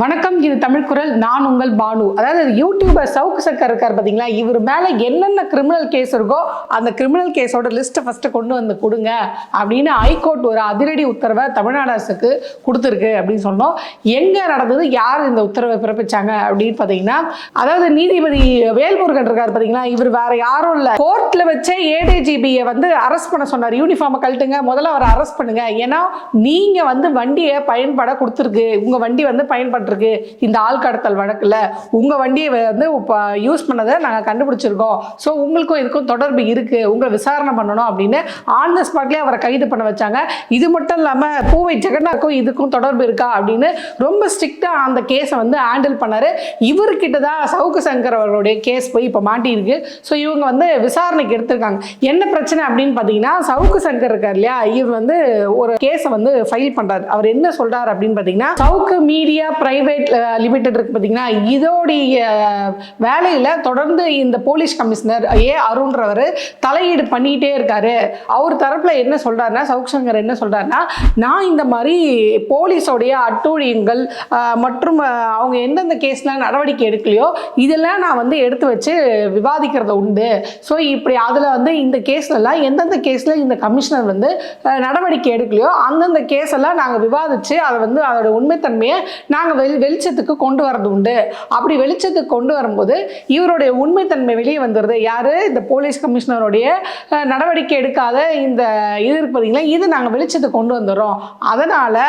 வணக்கம் இது தமிழ் குரல். நான் உங்கள் பானு. அதாவது யூடியூபர் சவுக்கு சக்கர் இருக்கார் பார்த்தீங்களா இவர் மேலே என்னென்ன கிரிமினல் கேஸ் இருக்கோ அந்த கிரிமினல் கேஸோட லிஸ்ட்டை ஃபஸ்ட்டு கொண்டு வந்து கொடுங்க அப்படின்னு ஹைகோர்ட் ஒரு அதிரடி உத்தரவை தமிழ்நாடு அரசுக்கு கொடுத்துருக்கு அப்படின்னு சொன்னோம். எங்கே நடந்தது? யார் இந்த உத்தரவை பிறப்பிச்சாங்க அப்படின்னு பார்த்தீங்கன்னா அதாவது நீதிபதி வேல்முருகன் இருக்கார் பார்த்தீங்களா இவர் வேற யாரும் இல்லை. கோர்ட்டில் வச்சே ஏடிஜிபியை வந்து அரெஸ்ட் பண்ண சொன்னார். யூனிஃபார்மை கழட்டுங்க. முதல்ல அவரை அரெஸ்ட் பண்ணுங்க. ஏன்னா நீங்கள் வந்து வண்டியை பயன்பட கொடுத்துருக்கு. உங்கள் வண்டி வந்து பயன்பட்டிருக்கு இந்த ஆள் கடத்தல் வழக்கில் உங்கள் வண்டியை வந்து இப்போ யூஸ் பண்ணதை நாங்கள் கண்டுபிடிச்சிருக்கோம். ஸோ உங்களுக்கும் இதுக்கும் தொடர்பு இருக்குது உங்களை விசாரணை பண்ணணும் அப்படின்னு ஆன் த ஸ்பாட்லேயே அவரை கைது பண்ண வச்சாங்க. இது மட்டும் இல்லாமல் பூவை ஜெகநாக்கும் இதுக்கும் தொடர்பு இருக்கா அப்படின்னு ரொம்ப ஸ்ட்ரிக்டாக அந்த கேஸை வந்து ஹேண்டில் பண்ணார். இவர்கிட்ட தான் சவுக்கு சங்கர் அவருடைய கேஸ் போய் இப்போ மாட்டியிருக்கு. ஸோ இவங்க வந்து விசாரணைக்கு எடுத்திருக்காங்க. என்ன பிரச்சனை அப்படின்னு பார்த்தீங்கன்னா சவுக்கு சங்கர் இருக்கார் இல்லையா? இவர் வந்து ஒரு கேஸை வந்து ஃபைல் பண்ணுறாரு அவர் என்ன சொல்றாரு அப்படின்னு பார்த்தீங்கன்னா சவுக்கு மீடியா பிரைவேட் லிமிடெட் இருக்கு பார்த்தீங்கன்னா இதோடைய வேலையில் தொடர்ந்து இந்த போலீஸ் கமிஷனர் ஏ அருண்றவர் தலையீடு பண்ணிகிட்டே இருக்காரு. அவர் தரப்பில் என்ன சொல்கிறாருன்னா சவுக் சங்கர் என்ன சொல்கிறாருன்னா நான் இந்த மாதிரி போலீஸோடைய அட்டூழியங்கள் மற்றும் அவங்க எந்தெந்த கேஸ்லாம் நடவடிக்கை எடுக்கலையோ இதெல்லாம் நான் வந்து எடுத்து வச்சு விவாதிக்கிறது உண்டு. ஸோ இப்படி அதில் வந்து இந்த கேஸ்லலாம் எந்தெந்த கேஸில் இந்த கமிஷனர் வந்து நடவடிக்கை எடுக்கலையோ அந்தந்த கேஸ் எல்லாம் நாங்கள் விவாதித்து அதை வந்து அதோட உண்மைத்தன்மையை நாங்கள் வெளி வெளிச்சத்துக்கு கொண்டு வரது உண்டு. அப்படி வெளிச்சத்துக்கு கொண்டு வரும்போது இவருடைய உண்மைத்தன்மை வெளியே வந்துடுது யார்? இந்த போலீஸ் கமிஷனருடைய நடவடிக்கை எடுக்காத இந்த இது இருப்பதுங்களா இது நாங்கள் வெளிச்சத்துக்கு கொண்டு வந்துடுறோம். அதனால்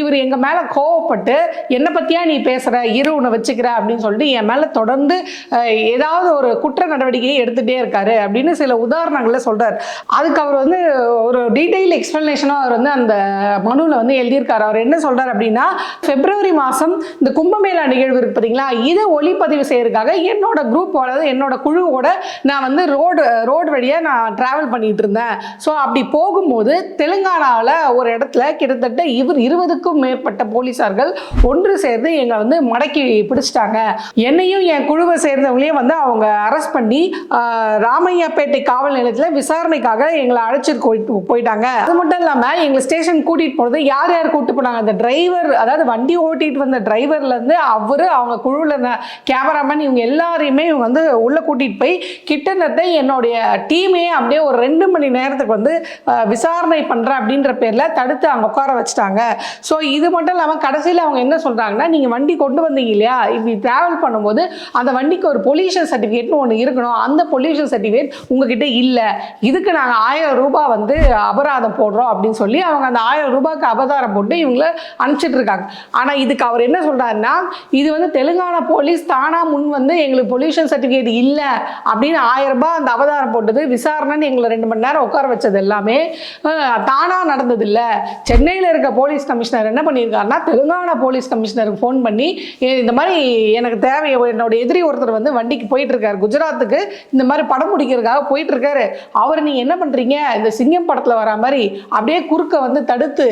இவர் எங்கள் மேலே கோவப்பட்டு என்னை பற்றியா நீ பேசுகிற இரு உன்னை வச்சுக்கிற அப்படின்னு சொல்லிட்டு என் மேலே தொடர்ந்து ஏதாவது ஒரு குற்ற நடவடிக்கையை எடுத்துகிட்டே இருக்காரு அப்படின்னு சில உதாரணங்களை சொல்கிறார் அதுக்கு அவர் வந்து ஒரு டீட்டெயில் எக்ஸ்ப்ளனேஷனாக அவர் வந்து அந்த மனுவில் வந்து எழுதியிருக்காரு. அவர் என்ன சொல்கிறார் அப்படின்னா பிப்ரவரி மாதம் இந்த கும்பமேளா நிகழ்வு இருக்கு பார்த்தீங்களா இதை ஒளிப்பதிவு செய்யறதுக்காக என்னோட குரூப் அதாவது என்னோட குழுவோட நான் வந்து ரோடு ரோடு வழியாக நான் ட்ராவல் பண்ணிட்டு இருந்தேன். ஸோ அப்படி போகும்போது தெலுங்கானாவில் ஒரு இடத்துல கிட்டத்தட்ட இவர் இருபதுக்கும் மேற்பட்ட போலீஸார்கள் ஒன்று சேர்ந்து எங்களை வந்து மடக்கி பிடிச்சிட்டாங்க. என்னையும் என் குழுவை சேர்ந்தவங்களையும் வந்து அவங்க அரெஸ்ட் பண்ணி ராமையாப்பேட்டை காவல் நிலையத்தில் விசாரணைக்காக எங்களை அழைச்சிட்டு போயிட்டு போயிட்டாங்க. அது மட்டும் இல்லாமல் எங்களை ஸ்டேஷன் கூட்டிகிட்டு போனது யார் யார் கூப்பிட்டு போனாங்க? அந்த டிரைவர் அதாவது வண்டி ஓட்டிட்டு வந்த டிரைவர்லேருந்து அவர் அவங்க குழுவில் இருந்த கேமராமேன் இவங்க எல்லாரையுமே இவங்க வந்து உள்ளே கூட்டிகிட்டு போய் கிட்டத்தட்ட என்னுடைய டீமே அப்படியே ஒரு ரெண்டு மணி நேரத்துக்கு வந்து விசாரணை பண்ணுறேன் அப்படின்ற பேரில் தடுத்து அங்கே உட்கார வச்சுட்டாங்க. ஸோ இது மட்டும் இல்லாமல் கடைசியில் அவங்க என்ன சொல்கிறாங்கன்னா நீங்கள் வண்டி கொண்டு வந்தீங்க இல்லையா? இப்படி ட்ராவல் பண்ணும்போது அந்த வண்டிக்கு ஒரு பொல்யூஷன் சர்டிஃபிகேட்னு ஒன்று இருக்கணும். அந்த பொல்யூஷன் சர்டிஃபிகேட் உங்ககிட்ட இல்லை. இதுக்கு நாங்கள் ஆயிரம் ரூபாய் வந்து அபராதம் போடுறோம் அப்படின்னு சொல்லி அவங்க அந்த ஆயிரம் ரூபாய்க்கு அபராதம் போட்டு இவங்கள அனுப்பிச்சிட்டு இருக்காங்க. ஆனால் இதுக்கு அவர் என்ன சொல்றாருன்னா இது வந்து தெலுங்கானா போலீஸ் தானா முன் வந்து எங்களுக்கு பொல்யூஷன் சர்டிஃபிகேட் இல்லை அப்படின்னு ஆயிரம் ரூபாய் அந்த அவதாரம் போட்டது விசாரணைன்னு எங்களை ரெண்டு மணி நேரம் உட்கார வச்சது எல்லாமே தானாக தானா நடந்தது இல்லை சென்னையில் இருக்க போலீஸ் கமிஷனர் என்ன பண்ணியிருக்காருன்னா தெலுங்கானா போலீஸ் கமிஷனருக்கு ஃபோன் பண்ணி இந்த மாதிரி எனக்கு தேவை என்னோட எதிரி ஒருத்தர் வந்து வண்டிக்கு போயிட்டு இருக்காரு குஜராத்துக்கு இந்த மாதிரி படம் முடிக்கிறதுக்காக போயிட்டு இருக்காரு அவர் நீங்க என்ன பண்றீங்க? இந்த சிங்கம் படத்துல வர மாதிரி அப்படியே குறுக்க வந்து தடுத்து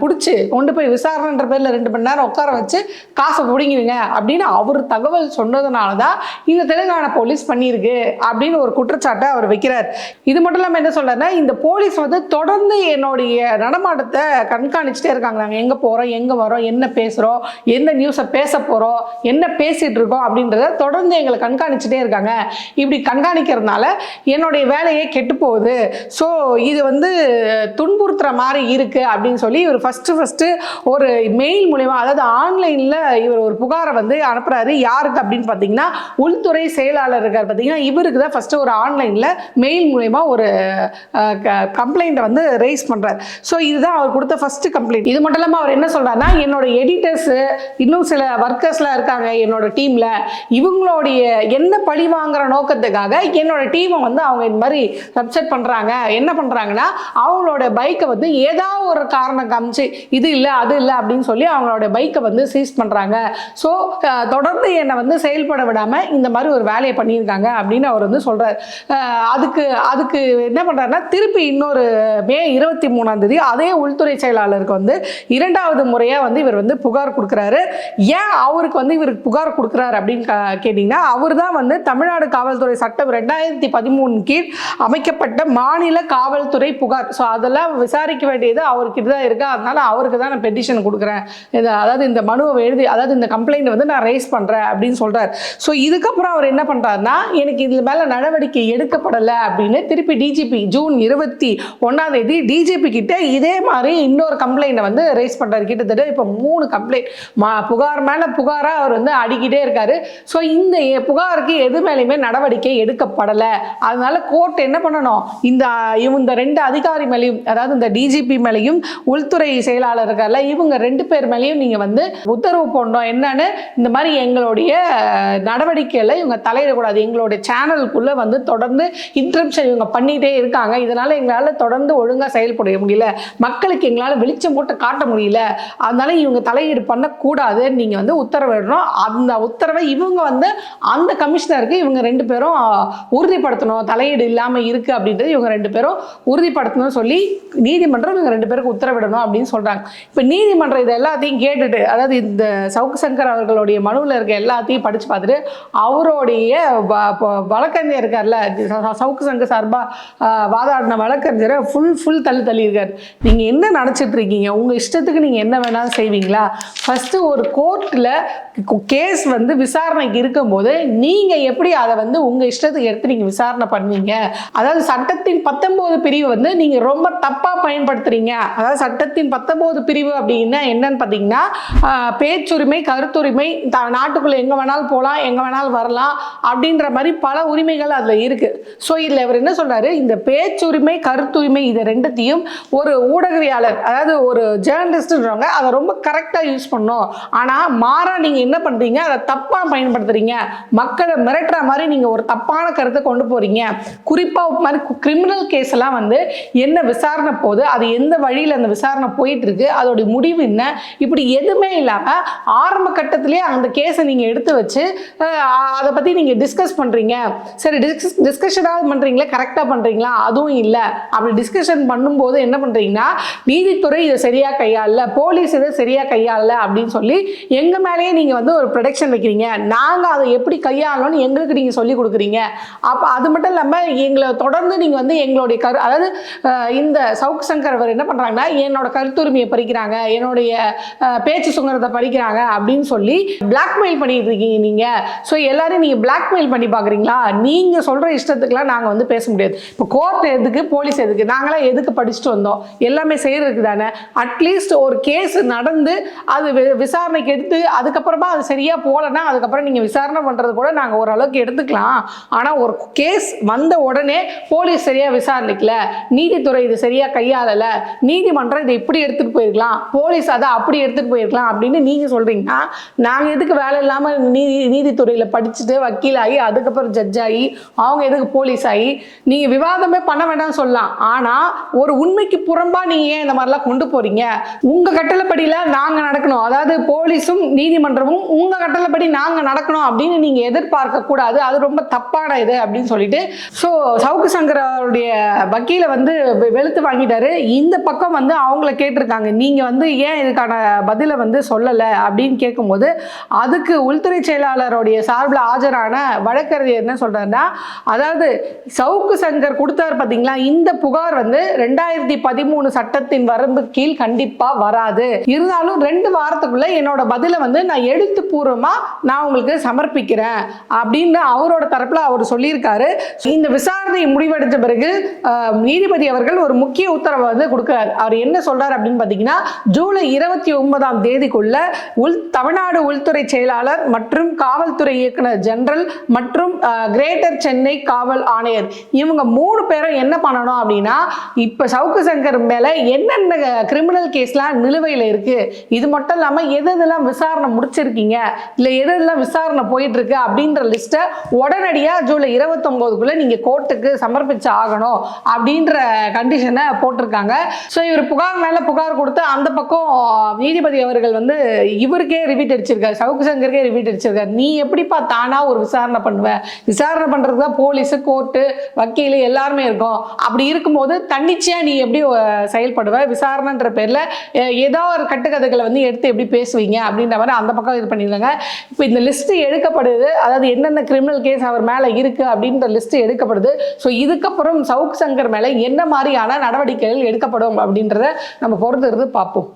பிடிச்சி கொண்டு போய் விசாரணைன்ற பேரில் ரெண்டு மணி நேரம் உட்கார வச்சு காசை பிடிங்கிடுங்க அப்படின்னு அவர் தகவல் சொன்னதுனால தான் இந்த தெலுங்கானா போலீஸ் பண்ணியிருக்கு அப்படின்னு ஒரு குற்றச்சாட்டை அவர் வைக்கிறார். இது மட்டும் இல்லாமல் என்ன சொல்றாருன்னா இந்த போலீஸ் வந்து தொடர்ந்து என்னுடைய நடமாட்டத்தை கண்காணிச்சுட்டே இருக்காங்க. நாங்கள் எங்கே போகிறோம் எங்கே வரோம் என்ன பேசுகிறோம் எந்த நியூஸை பேச போகிறோம் என்ன பேசிகிட்டு இருக்கோம் அப்படின்றத தொடர்ந்து எங்களை கண்காணிச்சுட்டே இருக்காங்க. இப்படி கண்காணிக்கிறதுனால என்னுடைய வேலையே கெட்டு போகுது. ஸோ இது வந்து துன்புறுத்துற மாதிரி இருக்கு அப்படின்னு சொல்லி இவர் ஃபஸ்ட்டு ஃபஸ்ட்டு ஒரு மெயில் மூலிமா அதாவது ஆன்லைனில் இவர் ஒரு புகாரை வந்து அனுப்புறாரு. யாருக்கு அப்படின்னு பார்த்தீங்கன்னா உள்துறை செயலாளர் இருக்கார் பார்த்தீங்கன்னா இவருக்கு தான் ஃபஸ்ட்டு ஒரு ஆன்லைனில் மெயில் மூலயமா ஒரு கம்ப்ளைண்ட்டை வந்து ரைஸ் பண்ணுறார் ஸோ இதுதான் அவர் கொடுத்த ஃபஸ்ட்டு கம்ப்ளைண்ட் இது மட்டும் இல்லாமல் அவர் என்ன சொல்றாருன்னா என்னோட எடிட்டர்ஸு இன்னும் சில ஒர்க்கர்ஸ்லாம் இருக்காங்க என்னோட டீமில் இவங்களுடைய என்ன பழி வாங்குற நோக்கத்துக்காக என்னோட டீமை வந்து அவங்க இந்த மாதிரி சப்செட் பண்ணுறாங்க என்ன பண்ணுறாங்கன்னா அவங்களோட பைக்கை வந்து ஏதாவது ஒரு காரணம் காமிச்சு இது இல்லை அது இல்லை அப்படின்னு சொல்லி அவங்களோட பைக்கை வந்து சீஸ் பண்ணுறாங்க ஸோ தொடர்ந்து என்னை வந்து செயல்பட விடாமல் இந்த மாதிரி ஒரு வேலையை பண்ணியிருக்காங்க அப்படின்னு அவர் வந்து சொல்கிறார் அதுக்கு அதுக்கு என்ன பண்ணுறாருன்னா திருப்பி இன்னொரு மே இருபத்தி மூணாம் தேதி அதே உள்துறை செயலாளருக்கு வந்து இரண்டாவது முறையாக வந்து இவர் வந்து புகார் கொடுக்குறாரு. ஏன் அவருக்கு வந்து இவருக்கு புகார் கொடுக்குறாரு அப்படின்னு கேட்டிங்கன்னா அவர் தான் வந்து தமிழ்நாடு காவல்துறை சட்டம் ரெண்டாயிரத்தி பதிமூணு கீழ் அமைக்கப்பட்ட மாநில காவல்துறை புகார். ஸோ அதெல்லாம் விசாரிக்க வேண்டியது அவர்கிட்ட தான் இருக்கு. அதனால அவருக்கு தான் நான் பெட்டிஷன் கொடுக்குறேன். எனக்கு அதாவது இந்த மனுவை எழுதி அதாவது இந்த கம்ப்ளைண்ட் வந்து நான் ரைஸ் பண்ணுறேன் அப்படின்னு சொல்கிறார் ஸோ இதுக்கப்புறம் அவர் என்ன பண்ணுறாருன்னா எனக்கு இது மேலே நடவடிக்கை எடுக்கப்படலை அப்படின்னு திருப்பி டிஜிபி ஜூன் இருபத்தி ஒன்றாம் தேதி டிஜிபி கிட்ட இதே மாதிரி இன்னொரு கம்ப்ளைண்ட்டை வந்து ரைஸ் பண்ணுறாரு கிட்டத்தட்ட இப்போ மூணு கம்ப்ளைண்ட் மா புகார் மேலே புகாராக அவர் வந்து அடிக்கிட்டே இருக்காரு. ஸோ இந்த புகாருக்கு எது மேலேயுமே நடவடிக்கை எடுக்கப்படலை. அதனால கோர்ட் என்ன பண்ணணும்? இந்த இந்த ரெண்டு அதிகாரி மேலேயும் அதாவது இந்த டிஜிபி மேலேயும் உள்துறை செயலாளர் இருக்கார்ல இவங்க ரெண்டு பேர் மேலேயும் நீங்கள் வந்து உத்தரவு போடணும். என்னன்னு இந்த மாதிரி எங்களுடைய நடவடிக்கையில் இவங்க தலையிடக்கூடாது. எங்களுடைய சேனலுக்குள்ளே வந்து தொடர்ந்து இன்ட்ரப்ஷன் இவங்க பண்ணிகிட்டே இருக்காங்க. இதனால் எங்களால் தொடர்ந்து ஒழுங்காக செயல்பட முடியல. மக்களுக்கு எங்களால் வெளிச்சம் போட்டு காட்ட முடியல. அதனால இவங்க தலையீடு பண்ணக்கூடாதுன்னு நீங்கள் வந்து உத்தரவிடணும் அந்த உத்தரவை இவங்க வந்து அந்த கமிஷனருக்கு இவங்க ரெண்டு பேரும் உறுதிப்படுத்தணும். தலையீடு இல்லாமல் இருக்குது அப்படின்றது இவங்க ரெண்டு பேரும் உறுதிப்படுத்தணும்னு சொல்லி நீதிமன்றம் இவங்க ரெண்டு பேருக்கு உத்தரவிடணும் அப்படின்னு சொல்கிறாங்க இப்போ நீதிமன்றம் இது எல்லாத்தையும் கேட்டுட்டு அதாவது இந்த சவுக்கு சங்கர் அவர்களுடைய மனுவில் இருக்க எல்லாத்தையும் படித்து பார்த்துட்டு அவருடைய வ- வழக்கறிஞர் இருக்கார்ல சவுக்கு சங்கர் சார்பாக வாதாடின வழக்கறிஞரை ஃபுல் ஃபுல் தள்ளி இருக்கார் நீங்கள் என்ன நினச்சிட்டு இருக்கீங்க? உங்கள் இஷ்டத்துக்கு நீங்கள் என்ன வேணாலும் செய்வீங்களா? ஃபஸ்ட்டு ஒரு கோர்ட்டில் கேஸ் வந்து விசாரணைக்கு இருக்கும்போது நீங்கள் எப்படி அதை வந்து உங்கள் இஷ்டத்துக்கு எடுத்து நீங்கள் விசாரணை பண்ணுவீங்க? அதாவது சட்டத்தின் பத்தொம்போது பிரிவு வந்து நீங்கள் ரொம்ப தப்பாக பயன்படுத்துகிறீங்க அதாவது சட்டத்தின் பத்தொம்போது பிரிவு அப்படின்னா என்னன்னு பார்த்தீங்கன்னா ஆஹ், பேச்சுரிமை கருத்துரிமை த நாட்டுக்குள்ளே எங்கே வேணாலும் போகலாம் எங்கே வேணாலும் வரலாம் அப்படின்ற மாதிரி பல உரிமைகள் அதில் இருக்குது ஸோ இதில் இவர் என்ன சொல்கிறாரு இந்த பேச்சுரிமை கருத்துரிமை இது ரெண்டுத்தையும் ஒரு ஊடகவியாளர் அதாவது ஒரு ஜேர்னலிஸ்ட்ன்றவங்க அதை ரொம்ப கரெக்டாக யூஸ் பண்ணும் ஆனால் மாறாக நீங்கள் என்ன பண்ணுறீங்க அதை தப்பாக பயன்படுத்துகிறீங்க மக்களை மிரட்டுற மாதிரி நீங்கள் ஒரு தப்பான கருத்தை கொண்டு போகிறீங்க குறிப்பாக மாதிரி கிரிமினல் கேஸ் எல்லாம் வந்து என்ன விசாரணை போகுது அது எந்த வழியில் அந்த விசாரணை போயிட்டு இருக்கு அதோடைய முடிவு என்ன? இப்படி எதுவுமே இல்லாமல் ஆரம்ப கட்டத்திலே அந்த கேஸை நீங்கள் எடுத்து வச்சு அதை பற்றி நீங்கள் டிஸ்கஸ் பண்ணுறீங்க சரி டிஸ்கஸ் டிஸ்கஷனாக பண்ணுறீங்களா கரெக்டாக பண்ணுறீங்களா அதுவும் இல்லை. அப்படி டிஸ்கஷன் பண்ணும்போது என்ன பண்ணுறீங்கன்னா நீதித்துறை இதை சரியாக கையாளல போலீஸ் இதை சரியாக கையாளல அப்படின்னு சொல்லி எங்கள் மேலேயே நீங்கள் வந்து ஒரு ப்ரொடெக்ஷன் வைக்கிறீங்க. நாங்கள் அதை எப்படி கையாளணும்னு எங்களுக்கு நீங்கள் சொல்லி கொடுக்குறீங்க. அப்போ அது மட்டும் இல்லாமல் எங்களை தொடர்ந்து நீங்கள் வந்து எங்களுடைய கரு அதாவது இந்த சவுக் சங்கர் அவர் என்ன பண்ணுறாங்கன்னா என்னோட கருத்துரிமையை பறிக்கிறாங்க. என்னுடைய பேச்சு சுங்கரத்தை படிக்கிறாங்க அப்படின்னு சொல்லி பிளாக்மெயில் பண்ணிட்டு இருக்கீங்க நீங்கள் ஸோ எல்லாரும் நீங்கள் பிளாக்மெயில் பண்ணி பார்க்குறீங்களா? நீங்கள் சொல்கிற இஷ்டத்துக்குலாம் நாங்கள் வந்து பேச முடியாது. இப்போ கோர்ட் எதுக்கு போலீஸ் எதுக்கு? நாங்களாம் எதுக்கு படிச்சுட்டு வந்தோம்? எல்லாமே செய்கிறதுக்கு தானே. அட்லீஸ்ட் ஒரு கேஸ் நடந்து அது வி- விசாரணைக்கு எடுத்து அதுக்கப்புறமா அது சரியாக போகலன்னா அதுக்கப்புறம் நீங்கள் விசாரணை பண்ணுறது கூட நாங்கள் ஓரளவுக்கு எடுத்துக்கலாம். ஆனால் ஒரு கேஸ் வந்த உடனே போலீஸ் சரியாக விசாரணைக்கல. நீதித்துறை இது சரியாக கையாளலை. நீதிமன்றம் இதை இப்படி எடுத்துகிட்டு போயிருக்கலாம். போலீஸ் அதை அப்படி எடுத்துகிட்டு போயிருக்கலாம் அப்படின்னு நீங்கள் சொல்கிறீங்கன்னா நாங்கள் எதுக்கு வேலை இல்லாமல் நீதி நீதித்துறையில் படிச்சுட்டு வக்கீலாகி அதுக்கப்புறம் ஜட்ஜ் ஆகி அவங்க எதுக்கு போலீஸ் ஆகி நீங்கள் விவாதமே பண்ண வேண்டாம்னு சொல்லலாம். ஆனால் ஒரு உண்மைக்கு புறம்பா நீங்கள் ஏன் இந்த மாதிரிலாம் கொண்டு போகிறீங்க உங்கள் கட்டளைப்படியில் நாங்கள் நடக்கணும். அதாவது போலீஸும் நீதிமன்றமும் உங்கள் கட்டளைப்படி நாங்கள் நடக்கணும் அப்படின்னு நீங்கள் எதிர்பார்க்க கூடாது. அது ரொம்ப தப்பான இது அப்படின்னு சொல்லிட்டு ஸோ சவுக்கு சங்கர் அவருடைய வந்து வெளுத்து வாங்கிட்டாரு. இந்த பக்கம் வந்து அவங்கள கேட்டிருக்காங்க. நீங்கள் வந்து ஏன் இதுக்கான பதிலை வந்து சொல்லலை அப்படின்னு கேட்கும்போது அதுக்கு உள்துறை செயலாளருடைய சார்பில் ஆஜரான வழக்கறிஞர் என்ன சொல்கிறாருன்னா அதாவது சவுக்கு சங்கர் கொடுத்தார் பார்த்தீங்களா இந்த புகார் வந்து ரெண்டாயிரத்தி பதிமூணு சட்டத்தின் வரம்பு கீழ் கண்டிப்பாக வராது. இருந்தாலும் ரெண்டு வாரத்துக்குள்ளே என்னோட பதிலை வந்து நான் எழுத்துப்பூர்வமா நான் உங்களுக்கு சமர்ப்பிக்கிறேன் அப்படின்னு அவரோட தரப்பில் அவர் சொல்லியிருக்காரு. இந்த விசாரணை முடிவடைஞ்ச பிறகு நீதிபதி அவர்கள் ஒரு முக்கிய உத்தரவை வந்து கொடுக்குறாரு. அவர் என்ன சொல்கிறார் அப்படின்னு பார்த்தீங்கன்னா ஜூலை இருபத்தி ஒன்பதாம் தேதிக்குள்ள உள் தமிழ்நாடு உள்துறை செயலாளர் மற்றும் காவல்துறை இயக்குனர் ஜெனரல் மற்றும் கிரேட்டர் சென்னை காவல் ஆணையர். இவங்க மூணு பேரும் என்ன பண்ணணும் அப்படின்னா இப்போ சவுக்கு சங்கர் மேலே என்னென்ன கிரிமினல் கேஸ்லாம் நிலுவையில் இருக்கு இது மட்டும் இல்லாமல் எது எதெல்லாம் விசாரணை முடிச்சிருக்கீங்க இல்லை எது எதெல்லாம் விசாரணை போயிட்டு இருக்கு அப்படின்ற லிஸ்ட்டை உடனடியாக ஜூலை இருபத்தொம்போதுக்குள்ளே நீங்கள் கோர்ட்டுக்கு சமர்ப்பிச்சு ஆகணும் அப்படின்ற கண்டிஷனை போட்டிருக்காங்க. ஸோ இவர் புகார் மேலே புகார் கொடுத்து அந்த பக்கம் நீதிபதி அவர்கள் வந்து இவருக்கே ரிப்பீட் அடிச்சிருக்காரு சவுக்கு சங்கருக்கே ரிப்பீட் அடிச்சிருக்காரு. நீ எப்படிப்பா தானா ஒரு விசாரணை பண்ணுவ? விசாரணை பண்ணுறதுக்கு தான் போலீஸு கோர்ட்டு வக்கீல் எல்லாருமே இருக்கும். அப்படி இருக்கும்போது தன்னிச்சையாக நீ எப்படி செயல்படுவ? விசாரணைன்ற பேரில் ஏதோ ஒரு கட்டுக்கதைகளை வந்து எடுத்து எப்படி பேசுவீங்க அப்படின்ற மாதிரி அந்த பக்கம் இது பண்ணியிருந்தாங்க இப்போ இந்த லிஸ்ட்டு எடுக்கப்படுது. அதாவது என்னென்ன கிரிமினல் கேஸ் அவர் மேலே இருக்குது அப்படின்ற லிஸ்ட்டு எடுக்கப்படுது. ஸோ இதுக்கப்புறம் சவுக் சங்கர் மேலே என்ன மாதிரியான நடவடிக்கைகள் எடுக்கப்படும் அப்படின்றத நம்ம பொறுத்து பார்ப்போம்.